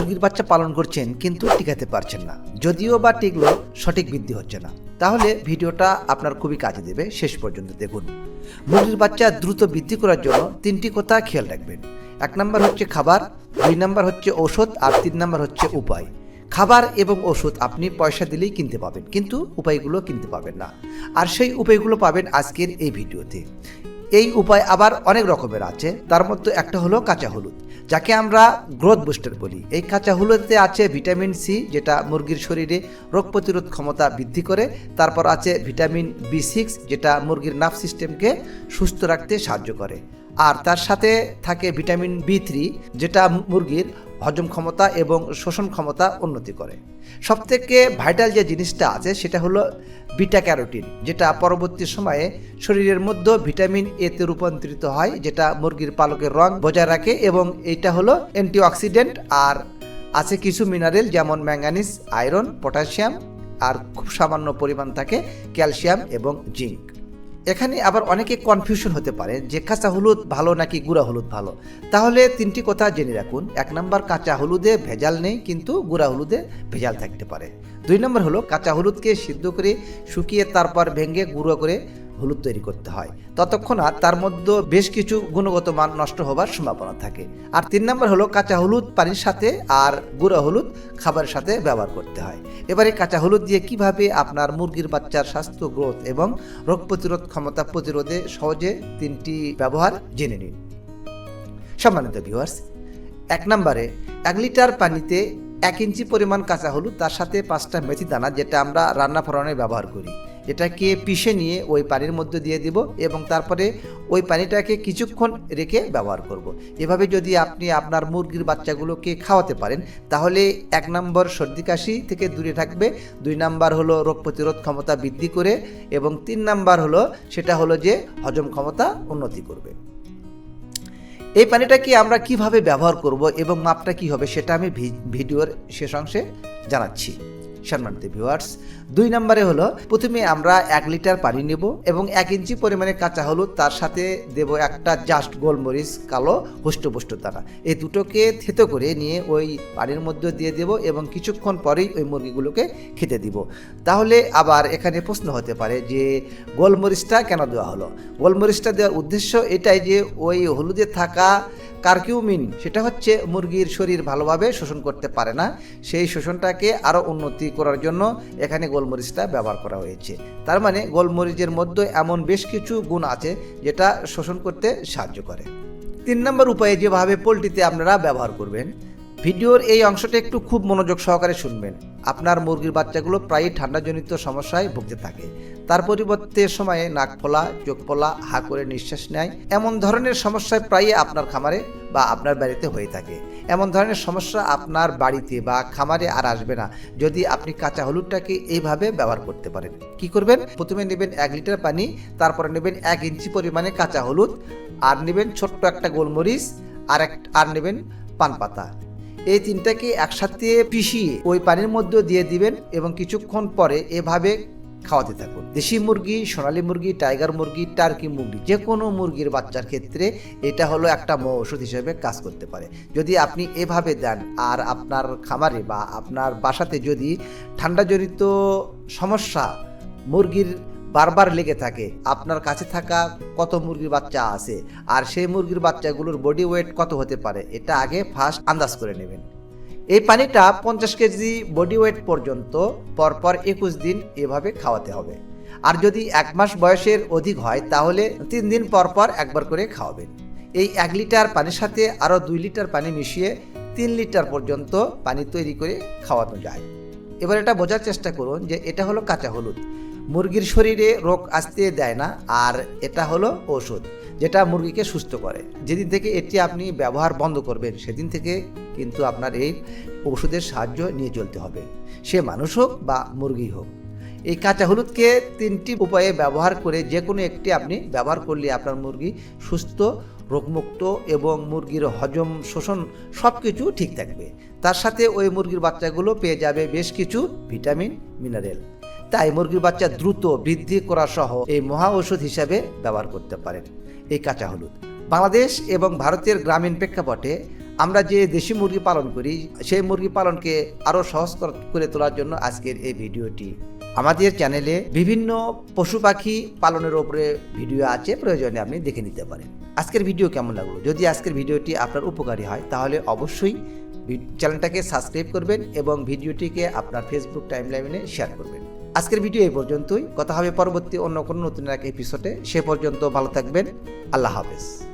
মুরগির বাচ্চা পালন করছেন কিন্তু টিকাতে পারছেন না। যদিও বা টিকলো, সঠিক বৃদ্ধি হচ্ছে না। তাহলে ভিডিওটা আপনার খুবই কাজে দেবে। শেষ পর্যন্ত দেখুন। মুরগির বাচ্চা দ্রুত বৃদ্ধি করার জন্য তিনটি কথা খেয়াল রাখবেন। এক নম্বর হচ্ছে খাবার, দুই নম্বর হচ্ছে ঔষধ, আর তিন নম্বর হচ্ছে উপায়। খাবার এবং ওষুধ আপনি পয়সা দিলেই কিনতে পাবেন, কিন্তু উপায়গুলো কিনতে পাবেন না। আর সেই উপায়গুলো পাবেন আজকের এই ভিডিওতে। এই উপায় আবার অনেক রকমের আছে। তার মধ্যে একটা হলো কাঁচা হলুদ, যাকে আমরা গ্রোথ বুস্টার বলি। এই কাঁচা হলুদে আছে ভিটামিন সি, যেটা মুরগির শরীরে রোগ প্রতিরোধ ক্ষমতা বৃদ্ধি করে। তারপর আছে ভিটামিন বি সিক্স যেটা মুরগির নার্ভ সিস্টেমকে সুস্থ রাখতে সাহায্য করে। আর তার সাথে থাকে ভিটামিন বি থ্রি, যেটা মুরগির হজম ক্ষমতা এবং শোষণ ক্ষমতা উন্নতি করে। সবথেকে ভাইটাল যে জিনিসটা আছে, সেটা হলো বিটা ক্যারোটিন, যেটা পরবর্তী সময়ে শরীরের মধ্যে ভিটামিন এতে রূপান্তরিত হয়, যেটা মুরগির পালকের রং বজায় রাখে এবং এটা হলো অ্যান্টিঅক্সিডেন্ট আর আছে কিছু মিনারেল যেমন ম্যাঙ্গানিজ আয়রন, পটাশিয়াম আর খুব সামান্য পরিমাণ থাকে ক্যালসিয়াম এবং জিঙ্ক। এখানে আবার অনেকে কনফিউশন হতে পারে যে কাঁচা হলুদ ভালো নাকি গুঁড়া হলুদ ভালো। তাহলে তিনটি কথা জেনে রাখুন। এক নম্বর, কাঁচা হলুদে ভেজাল নেই, কিন্তু গুঁড়া হলুদে ভেজাল থাকতে পারে। দুই নম্বর হলো, কাঁচা হলুদকে সিদ্ধ করে শুকিয়ে তারপর ভেঙে গুঁড়ো করে হলুদ তৈরি করতে হয়। ততক্ষণ আর তার মধ্যে বেশ কিছু গুণগত মান নষ্ট হবার সম্ভাবনা থাকে। আর তিন নম্বর হলো কাঁচা হলুদ পানির সাথে আর গুঁড়া হলুদ খাবারের সাথে ব্যবহার করতে হয়। এবারে কাঁচা হলুদ দিয়ে কীভাবে আপনার মুরগির বাচ্চার স্বাস্থ্য, গ্রোথ এবং রোগ প্রতিরোধ ক্ষমতা প্রতিরোধে সহজে তিনটি ব্যবহার জেনে নিন। সম্মানিত ভিউয়ার্স এক নম্বরে এক লিটার পানিতে এক ইঞ্চি পরিমাণ কাঁচা হলুদ, তার সাথে পাঁচটা মেথি দানা, যেটা আমরা রান্না ফোড়নে ব্যবহার করি। এটাকে পিষে নিয়ে ওই পানির মধ্যে দিয়ে দিব এবং তারপরে ওই পানিটাকে কিছুক্ষণ রেখে ব্যবহার করব। এভাবে যদি আপনি আপনার মুরগির বাচ্চাগুলোকে খাওয়াতে পারেন, তাহলে এক নম্বর সর্দি কাশি থেকে দূরে থাকবে, দুই নাম্বার হলো রোগ প্রতিরোধ ক্ষমতা বৃদ্ধি করে, এবং তিন নাম্বার হলো সেটা হলো যে হজম ক্ষমতা উন্নতি করবে এই পানিটাকে আমরা কীভাবে ব্যবহার করব এবং মাপটা কি হবে সেটা আমি ভিডিওর শেষ অংশে জানাচ্ছি সম্মানিত ভিউয়ার্স দুই নম্বরে হলো, প্রথমে আমরা এক লিটার পানি নেব এবং এক ইঞ্চি পরিমাণে কাঁচা হলুদ, তার সাথে দেব একটা জাস্ট গোলমরিচ, কালো হুষ্টপুষ্ট দানা এই দুটোকে থেতো করে নিয়ে ওই পানির মধ্যে দিয়ে দেব এবং কিছুক্ষণ পরেই ওই মুরগিগুলোকে খেতে দিব। তাহলে আবার এখানে প্রশ্ন হতে পারে যে, গোলমরিচটা কেন দেওয়া হলো? গোলমরিচটা দেওয়ার উদ্দেশ্য এটাই যে, ওই হলুদে থাকা কার্কিউমিন, সেটা হচ্ছে মুরগির শরীর ভালোভাবে শোষণ করতে পারে না, সেই শোষণটাকে আরও উন্নতি করার জন্য এখানে গোলমরিচটা ব্যবহার করা হয়েছে। তার মানে গোলমরিচের মধ্যে এমন বেশ কিছু গুণ আছে যেটা শোষণ করতে সাহায্য করে। তিন নম্বর উপায়ে যেভাবে পোলট্রিতে আপনারা ব্যবহার করবেন ভিডিওর এই অংশটা একটু খুব মনোযোগ সহকারে শুনবেন। আপনার মুরগির বাচ্চাগুলো প্রায়ই ঠান্ডাজনিত সমস্যায় ভুগতে থাকে। তার পরিবর্তে সময়ে নাক ফোলা, চোখ ফোলা, হা করে নিঃশ্বাস নেয়। এমন ধরনের সমস্যায় প্রায়ই আপনার খামারে বা আপনার বাড়িতে হয়ে থাকে। এমন ধরনের সমস্যা আপনার বাড়িতে বা খামারে আর আসবে না যদি আপনি কাঁচা হলুদটাকে এইভাবে ব্যবহার করতে পারেন। কি করবেন? প্রথমে নেবেন এক লিটার পানি, তারপরে নেবেন এক ইঞ্চি পরিমাণে কাঁচা হলুদ, আর নেবেন ছোট্ট একটা গোলমরিচ, আর এক, আর নেবেন পান পাতা। এই তিনটাকে একসাথে পিষিয়ে ওই পানির মধ্যে দিয়ে দিবেন এবং কিছুক্ষণ পরে এভাবে খাওয়াতে থাকুন। দেশি মুরগি, সোনালী মুরগি, টাইগার মুরগি, টার্কি মুরগি যে কোনো মুরগির বাচ্চার ক্ষেত্রে এটা হলো একটা মৌ ওষুধ হিসেবে কাজ করতে পারে। যদি আপনি এভাবে দেন আর আপনার খামারে বা আপনার বাসাতে যদি ঠান্ডাজনিত সমস্যা মুরগির বারবার লেগে থাকে। আপনার কাছে থাকা কত মুরগির বাচ্চা আছে? আর সেই মুরগির বাচ্চাগুলোর বডি ওয়েট কত হতে পারে? এটা আগে ফার্স্ট আন্দাজ করে নেবেন। এই পানিটা পঞ্চাশ কেজি বডি ওয়েট পর্যন্ত পরপর একুশ দিন এভাবে খাওয়াতে হবে। আর যদি এক মাস বয়সের অধিক হয়, তাহলে তিন দিন পর পর একবার করে খাওয়াবেন। এই এক লিটার পানির সাথে আরও দুই লিটার পানি মিশিয়ে তিন লিটার পর্যন্ত পানি তৈরি করে খাওয়ানো যায়। এবার এটা বোঝার চেষ্টা করুন যে এটা হলো কাঁচা হলুদ। মুরগির শরীরে রোগ আসতে দেয় না, আর এটা হলো ওষুধ যেটা মুরগিকে সুস্থ করে। যেদিন থেকে এটি আপনি ব্যবহার বন্ধ করবেন, সেদিন থেকে কিন্তু আপনার এই ওষুধের সাহায্য নিয়ে চলতে হবে। সে মানুষ হোক বা মুরগি হোক। এই কাঁচা হলুদকে তিনটি উপায়ে ব্যবহার করে যে কোনো একটি আপনি ব্যবহার করলে আপনার মুরগি সুস্থ, রোগমুক্ত এবং মুরগির হজম, শোষণ সব কিছু ঠিক থাকবে। তার সাথে ওই মুরগির বাচ্চাগুলো পেয়ে যাবে বেশ কিছু ভিটামিন, মিনারেল। তাই মুরগির বাচ্চা দ্রুত বৃদ্ধি করা সহ এই মহা ঔষধ হিসাবে ব্যবহার করতে পারেন। এই কাঁচা হলুদ। বাংলাদেশ এবং ভারতের গ্রামীণ প্রেক্ষাপটে আমরা যে দেশি মুরগি পালন করি, সেই মুরগি পালনকে আরও সহজ করে তোলার জন্য আজকের এই ভিডিওটি। আমাদের চ্যানেলে বিভিন্ন পশু পাখি পালনের ওপরে ভিডিও আছে, প্রয়োজনে আপনি দেখে নিতে পারেন। আজকের ভিডিও কেমন লাগল? যদি আজকের ভিডিওটি আপনার উপকারী হয়, তাহলে অবশ্যই চ্যানেলটাকে সাবস্ক্রাইব করবেন এবং ভিডিওটিকে আপনার ফেসবুক টাইমলাইনে শেয়ার করবেন। আজকের ভিডিও এই পর্যন্তই। কথা হবে পরবর্তী অন্য কোনো নতুন এক এপিসোডে সে পর্যন্ত ভালো থাকবেন। আল্লাহ হাফেজ।